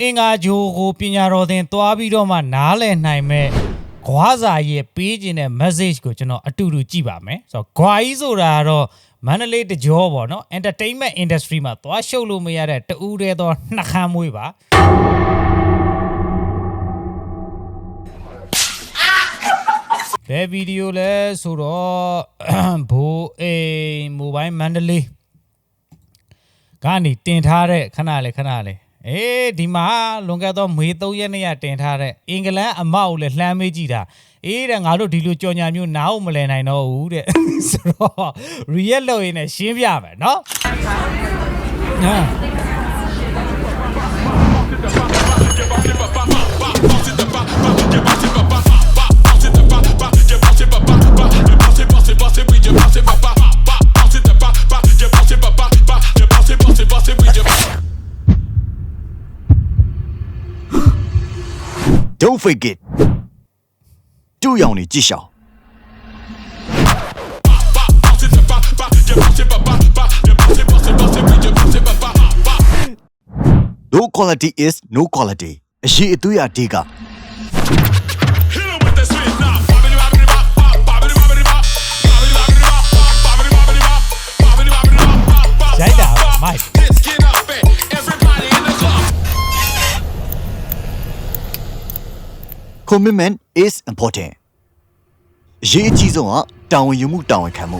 အင်္ဂါဂျိုကိုပညာတော်သင်သွားပြီးတော့မှနားလည်နိုင်မဲ့ဂွာစာရဲ့ပေးခြင်းတဲ့ message ကိုကျွန်တော်အတူတူကြည့်ပါမယ်ဆိုတော့ဂွာကြီးဆိုတာကတော့မန္တလေးတကြောပေါ့နော် entertainment industry မှာသွားရှုပ်လို့မရတဲ့တူးတဲသောနှခမ်းမွေးပါဘယ်ဗီဒီယိုလဲဆိုတော့ဘိုးအိမ်မိုဘိုင်းမန္တလေးကနေတင်ထားတဲ့ခဏလေခဏလေ အေးဒီမှာလွန်ခဲ့သောမေ3ရက်နေ့ကတင်ထားတဲ့အင်္ဂလန်အမောက်ကိုလည်းလှမ်းမေးကြည့်တာအေးတဲ့ငါတို့ဒီလိုကြော်ညာမျိုးနားအောင်မလဲနိုင်တော့ဘူးတဲ့ဆိုတော့ real လို့ရင်းနဲ့ရှင်းပြမယ်နော် ဟာ Don't forget တူရောင်နေကြည့်ရှောင် Low quality is no quality အရေးအသွေးအတေးက commitment is important အရေးအကြီးဆုံးကတာဝန်ယူမှုတာဝန်ခံမှု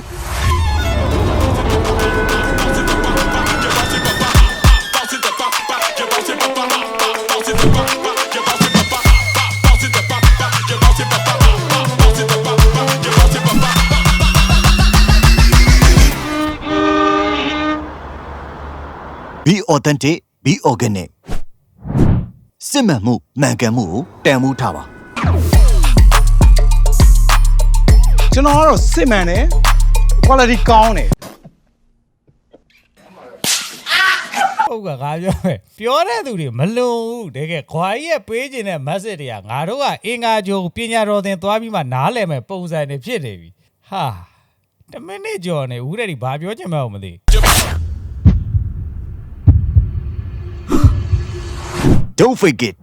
Bounce it the bop, bop, you bounce it the bop, bop, bounce it the bop, bop, you bounce it the bop, bop, bounce it the bop, bop, you bounce it the bop, bop, bounce it the bop, bop, you bounce it the bop, bop. be authentic be organic စစ်မှန်မှုမှန်ကန်မှုကိုတန်ဖိုးထားပါ ကျွန်တော်ကတော့စစ်မှန်တယ် quality ကောင်းတယ်ဟုတ်ကဲ့ငါပြောမယ်ပြောတဲ့သူတွေမလွန်ဘူးတကယ်ခွာကြီးရဲ့ပေးခြင်းတဲ့ message တွေကငါတို့ကအင်္ဂါဂျိုပညာတော်သင်သွားပြီးမှနားလည်မဲ့ပုံစံတွေဖြစ်နေပြီဟာတမင်းနဲ့ကြော်နေဦးတဲ့ဒီဘာပြောချင်မှန်းမသိ Don't forget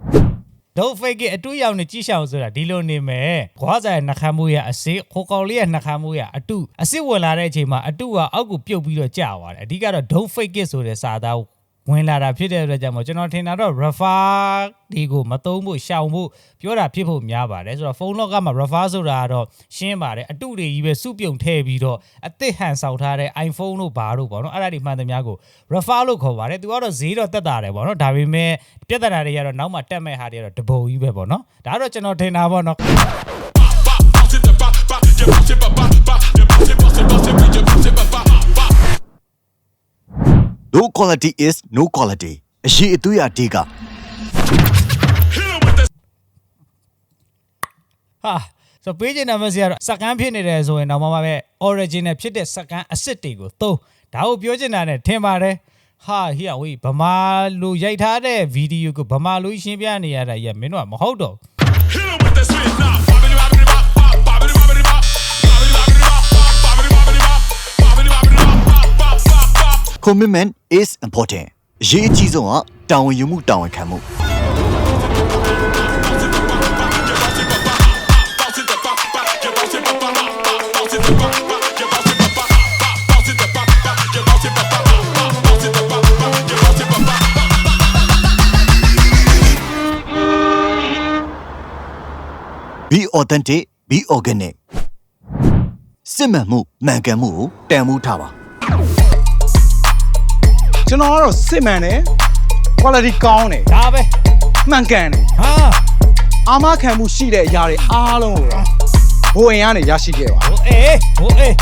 ဒုတ်ဖိတ်ကအတူရောက်နေကြည့်ရှောင်ဆိုတာဒီလိုနေမယ်ခွာဆိုင်နှခမ်းမှုရအစစ်ခိုကောင်လေးရဲ့နှခမ်းမှုရအတူအစစ်ဝင်လာတဲ့အချိန်မှာအတူကအောက်ကိုပြုတ်ပြီးတော့ကြာသွားတယ်အဓိကတော့ဒုတ်ဖိတ်ကဆိုတဲ့စာသားကို ဝင်လာတာဖြစ်တဲ့အတွက်ကြောင့်မို့ကျွန်တော်ထင်တာတော့ refer ဒီကိုမသုံးဖို့ရှောင်ဖို့ပြောတာဖြစ်ဖို့များပါတယ်ဆိုတော့ဖုန်းလောက်ကမှာ refer ဆိုတာကတော့ရှင်းပါတယ်အတူတွေကြီးပဲစုပြုံထည့်ပြီးတော့အသစ်ဟန်ဆောင်ထားတဲ့ iPhone တို့ဘာတို့ပေါ့နော်အဲ့ဒါတွေမှန်သမျှကို refer လို့ခေါ်ပါတယ်သူကတော့ဈေးတော့တက်တာတယ်ပေါ့နော်ဒါပေမဲ့ပြဿနာတွေကတော့နောက်မှတက်မဲ့ဟာတွေကတော့တပုံကြီးပဲပေါ့နော်ဒါကတော့ကျွန်တော်ထင်တာပေါ့နော် low quality is no quality အရေးအသွေးအတေးက Hit 'em with that ဟာဆိုပေးချင်တဲ့ message ကတော့စကန်ဖြစ်နေတယ်ဆိုရင်တော့မှပဲ original ဖြစ်တဲ့စကန်အစ်စ်တွေကိုသုံးဒါကိုပြောချင်တာနဲ့ထင်ပါတယ်ဟာဟိယဝေးဗမာလိုရိုက်ထားတဲ့ဗီဒီယိုကိုဗမာလိုရှင်းပြနေရတာကြီးကမင်းတို့ကမဟုတ်တော့ဘူး commitment is important အရေးအကြီးဆုံးကတာဝန်ယူမှုတာဝန်ခံမှု Bounce it the bop, bop, you bounce it the bop, bop, bounce it the bop, bop, you bounce it the bop, bop, bounce it the bop, bop, you bounce it the bop, bop, bounce it the bop, bop, you bounce it the bop, bop. be authentic be organic စစ်မှန်မှုမှန်ကန်မှုကိုတန်ဖိုးထားပါ ကျွန်တော်ကတော့စစ်မှန်တယ် quality ကောင်းတယ်ဒါပဲမှန်ကန်တယ်ဟာအာမခံမှုရှိတဲ့အရာတွေအားလုံးကိုတော့ဘိုးရင်ကနေရရှိခဲ့ပါဟိုအေးဟိုအေး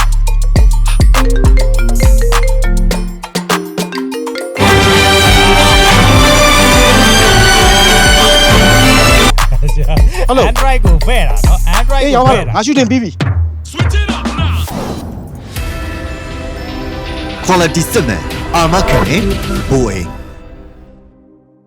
Hello. Android ကိုဖဲ့တာနော် Android အေးကိုရောက်ပါဖဲ့တော့တာငါရှူတင်ပြီးပြီ Switch it up now. quality စစ်မှန် အာမခံတဲ့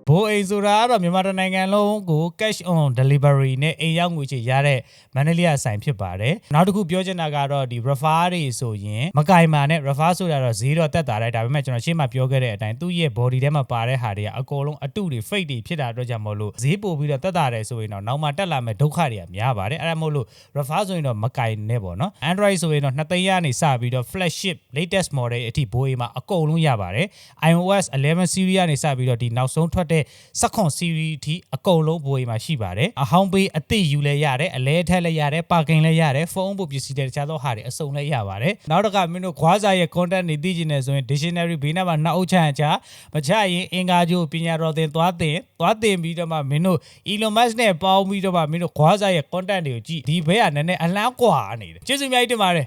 ဘိုးအိမ်ဘိုးအိမ်ဆိုတာကတော့မြန်မာတိုင်းနိုင်ငံလုံးကို cash on delivery နဲ့အိမ်ရောက်ငွေချေရတဲ့မန္တလေးကဆိုင်ဖြစ်ပါတယ်နောက်တစ်ခုပြောချင်တာကတော့ဒီ refer တွေဆိုရင်မကင်မာနဲ့ refer ဆိုတာတော့ဈေးတော့တက်တာတယ်ဒါပေမဲ့ကျွန်တော်ရှေ့မှာပြောခဲ့တဲ့အတိုင်းသူ့ရဲ့ body ထဲမှာပါတဲ့ဟာတွေကအကုန်လုံးအတုတွေ fake တွေဖြစ်တာအတွက်ကြောင့်မလို့ဈေးပို့ပြီးတော့တက်တာတယ်ဆိုရင်တော့နောက်မှတက်လာမဲ့ဒုက္ခတွေကများပါတယ်အဲ့ဒါမို့လို့ refer ဆိုရင်တော့မကင်နဲ့ပေါ့နော် Android ဆိုရင်တော့နှစ်သိန်းကနေစပြီးတော့ flagship latest model အထိဘိုးအိမ်မှာအကုန်လုံးရပါတယ် iOS 11 series ကနေစပြီးတော့ဒီနောက်ဆုံးထွက်တဲ့16 series အထိအကုန်လုံးဘိုးအိမ်မှာရှိပါတယ်အဟောင်းပေးအသစ်ယူလဲရတယ်အလဲထက်လဲရတယ်ပါကင်လဲရတယ်ဖုန်းပို့ပစ္စည်းတွေတခြားသောဟာတွေအစုံလဲရပါတယ်နောက်တစ်ခါမင်းတို့ခွာစာရဲ့ content တွေသိချင်တယ်ဆိုရင် dictionary ဘေးနားမှာနှောက်အုပ်ချမ်းချမချရင်အင်္ဂါကျိုးပညာတော်သင်သွားသင်သွားသင်ပြီးတော့မှမင်းတို့ Elon Musk နဲ့ပေါင်းပြီးတော့မှမင်းတို့ခွာစာရဲ့ content တွေကိုကြည့်ဒီဘဲကနည်းနည်းအလန်းကွာနေတယ်ကျေးဇူးအများကြီးတင်ပါတယ်